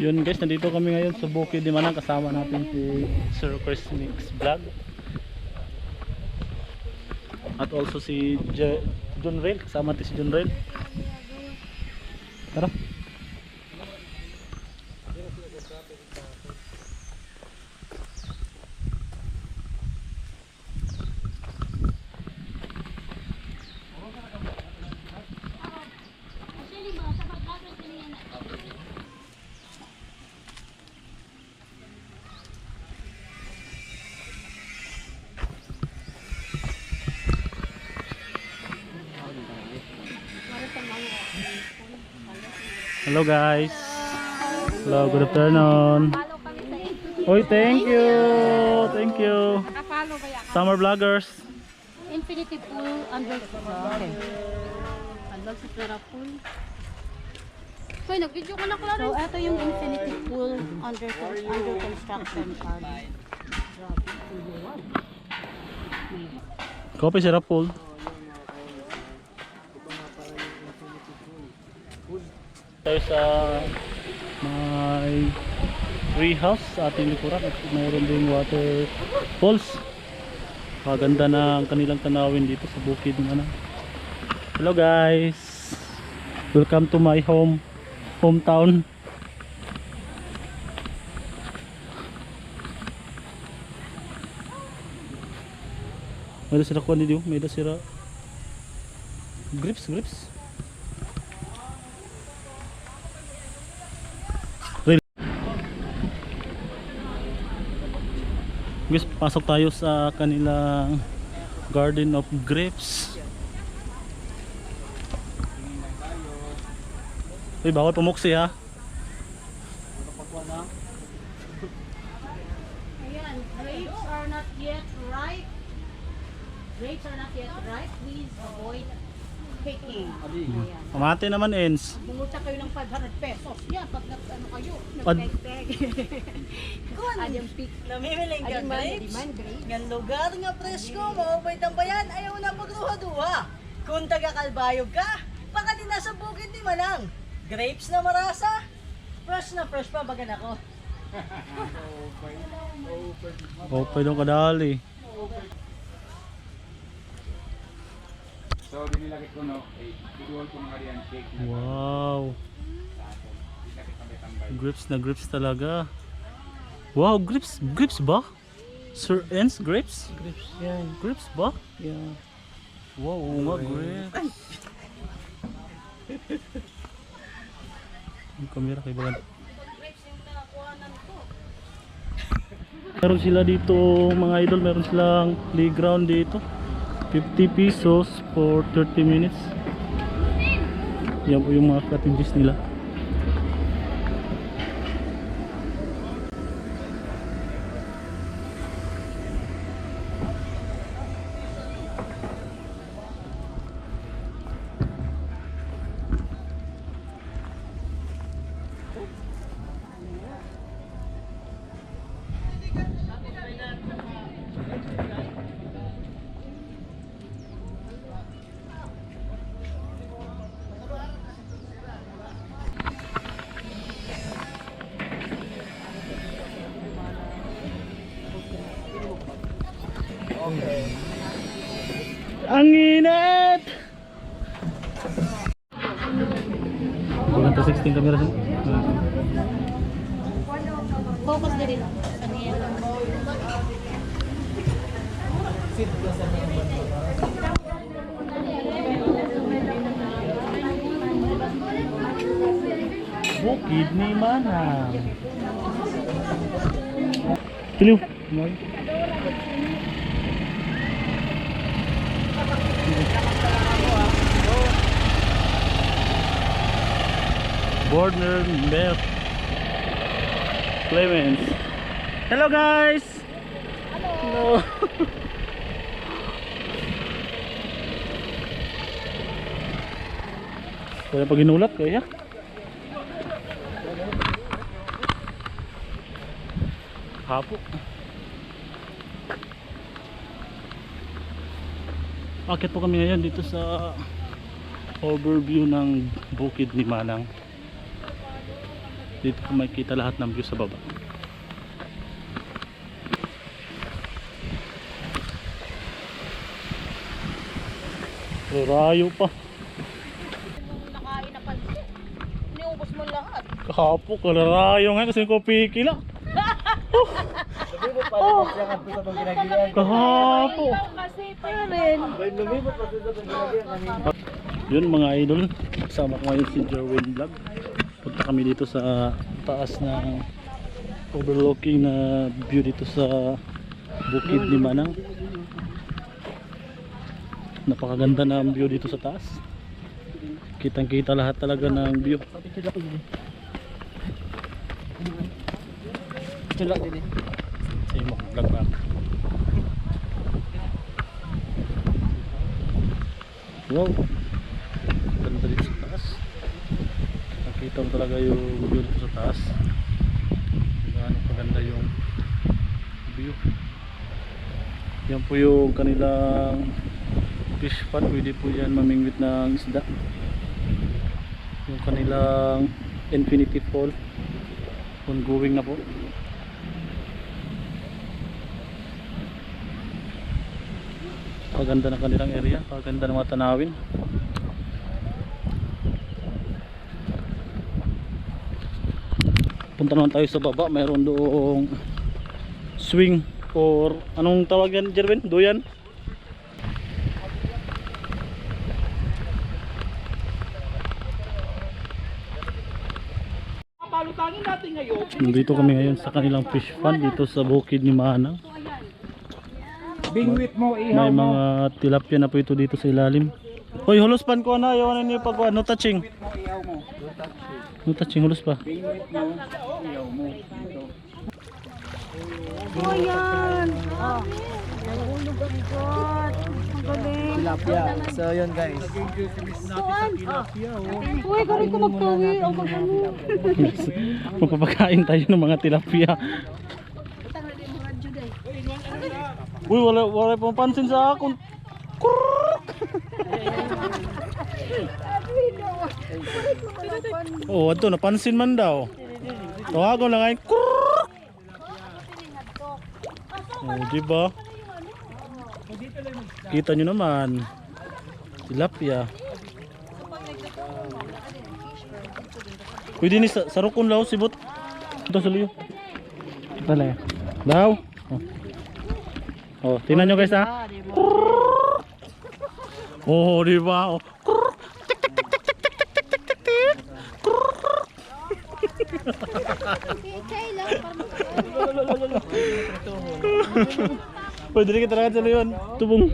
Yun guys, nandito kami ngayon sa Bukid di Manang kasama natin si Sir Chris Mix Vlog. At also si J John Rail, kasama natin si John Rail. Tara. Hello guys. Hello, good afternoon. Sa. Oy, thank you. Thank you. Summer vloggers. Infinity Pool underscore. Okay. Alag sa Pera Pool. Hoy, nag-video ka na ko So, ito yung Infinity Pool under, under construction. Kopi si Rapol. Tayo sa may tree house sa ating likuran at mayroon ding water falls. Kaganda na ang kanilang tanawin dito sa bukid ng ano. Hello guys. Welcome to my home hometown. May da sila kuha niyo, may da sila grips, grips. Guys, pasok tayo sa kanilang Garden of Grapes. Uy, bawal pumuksi ha. Ayan, grapes are not yet ripe. Grapes are not yet ripe. Please avoid picking. Ayan. Pamate naman ends. Bumuta kayo ng 500 pesos. Yan, pag nag, ano kayo, Pad- nag-peg-peg. Adyang pick. Namimiling ka grapes? demand grapes. Nga lugar nga presko, maubay tambayan, ayaw na magduha-duha. Kung taga-kalbayog ka, baka di nasa bukid di manang. Grapes na marasa, fresh na fresh pa baga nako. Oh, pwede kadali. So, dinilagay ko no, eh, tutuwan ko mga riyan cake na Wow. Grips na grips talaga. Wow, grips, grips ba? Sir Ens grapes? Grapes yan, Grips ba? yan. Wow, oo nga, grips. Yung camera kay Bagan. Meron sila dito mga idol, meron silang playground dito. 50 pesos for 30 minutes. Yan po yung mga cottages nila. Ang init! Bukan to 16 camera sih. Focus din rin. Bukid ni Manang. Piliw. Moy. Border Meth Clemens. Hello guys. Hello. Kaya pag kaya. Hapo. Akit po kami ngayon dito sa overview ng bukid ni Manang. Dito ko makikita lahat ng view sa baba. Rayo pa. Nakain na pansin. Iniubos mo lahat. Kahapo, kalarayo nga kasi ko pikila. Kahapo. Yun mga idol, kasama ko ngayon si Jerwin Vlog. Punta kami dito sa taas ng overlooking na view dito sa bukid ni Manang. Napakaganda na ang view dito sa taas. Kitang kita lahat talaga ng view. Sige mo, vlog back. Wow. Ganda dito sa taas. Nakita mo talaga yung view dito sa taas. Gaano kaganda yung view. Yan po yung kanilang fish pond. Pwede po yan mamingwit ng isda. Yung kanilang infinity fall. Ongoing na po. Paganda ng kanilang area, paganda ng mga tanawin. Punta naman tayo sa baba, mayroon doong swing or anong tawag yan, Jerwin? Duyan? Nandito kami ngayon sa kanilang fish pond dito sa bukid ni Manang. Bingwit mo, ihaw May mo. mga tilapia na po ito dito sa ilalim. Hoy, hulos pan ko na. Ayaw na niyo pag no touching. Bingwit mo, ihaw mo. No touching, hulos pa. Bingwit mo, ihaw mo. Dito. Oh, yan. Oh. Nahulog ang God. Ang galing. tilapia. So yun guys. Saan? Uy, galing ko magtawi. Ang galing. Magpapakain tayo ng mga tilapia. Uy, wala, wala pong pansin sa akon. Oh, ato napansin man daw. Tawagon lang ay kurr. Oh, di ba? Kita nyo naman. Tilapia. Pwede ni sa, sa rukon sibot. Ito sa liyo. Ito lang. Oh. Oh, tingnan nyo guys ha. Oh, di ba? Oh. Pwede rin kita sa liyon. Tubong.